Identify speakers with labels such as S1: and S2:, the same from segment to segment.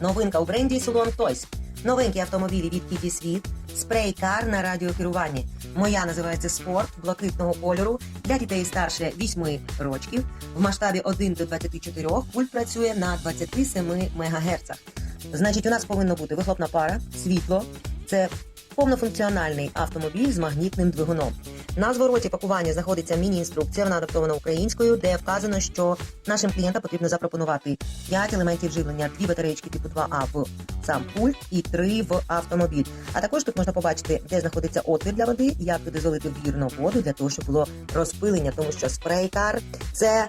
S1: Новинка у бренді Salon Toys. Новинкі автомобілі від Kitty Світ, спрей-кар на радіокеруванні. Моя називається спорт блакитного кольору для дітей старше 8 років. В масштабі 1 до 24 пульт працює на 27 МГц. Значить, у нас повинно бути вихлопна пара, світло. Це повнофункціональний автомобіль з магнітним двигуном. На звороті пакування знаходиться міні-інструкція, вона адаптована українською, де вказано, що нашим клієнтам потрібно запропонувати 5 елементів живлення, 2 батареїчки типу 2А в сам пульт і 3 в автомобіль. А також тут можна побачити, де знаходиться отвір для води, як туди залити вірно воду для того, щоб було розпилення, тому що спрейкар це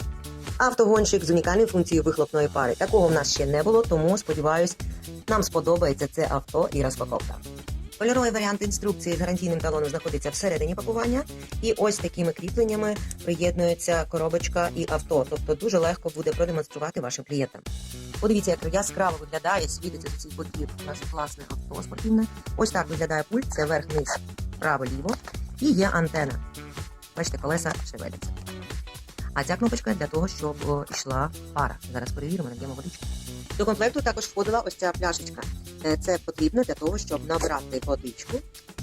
S1: автогонщик з унікальною функцією вихлопної пари. Такого в нас ще не було, тому сподіваюсь, нам сподобається це авто і розпаковка. Кольоровий варіант інструкції з гарантійним талоном знаходиться всередині пакування, і ось такими кріпленнями приєднується коробочка і авто. Тобто дуже легко буде продемонструвати вашим клієнтам. Подивіться, як яскраво виглядає, світиться з усіх боків. Нас класне авто спортивне. Ось так виглядає пульт. Це верх-низ, право-ліво. І є антена. Бачите, колеса шевеляться. А ця кнопочка для того, щоб йшла пара. Зараз перевіримо, наб'ємо водичку. До комплекту також входила ось ця пляшечка. Е, Це потрібно для того, щоб набрати водичку.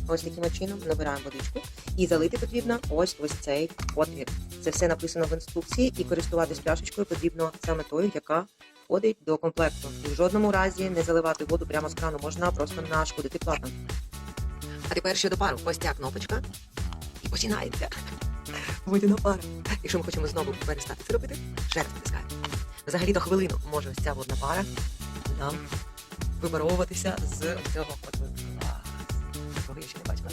S1: Ось таким чином набираємо водичку. І залити потрібно ось ось цей отвір. Це все написано в інструкції, і користуватись пляшечкою потрібно саме тою, яка входить до комплекту. І в жодному разі не заливати воду прямо з крану, можна просто нашкодити платам. А тепер щодо пару. Ось ця кнопочка. І починається. Водяна пара. Якщо ми хочемо знову перестати це робити, ще раз натискаємо. Взагалі до хвилину може ось ця водна пара нам випаровуватися з цього. Клас. Такого я ще не бачила.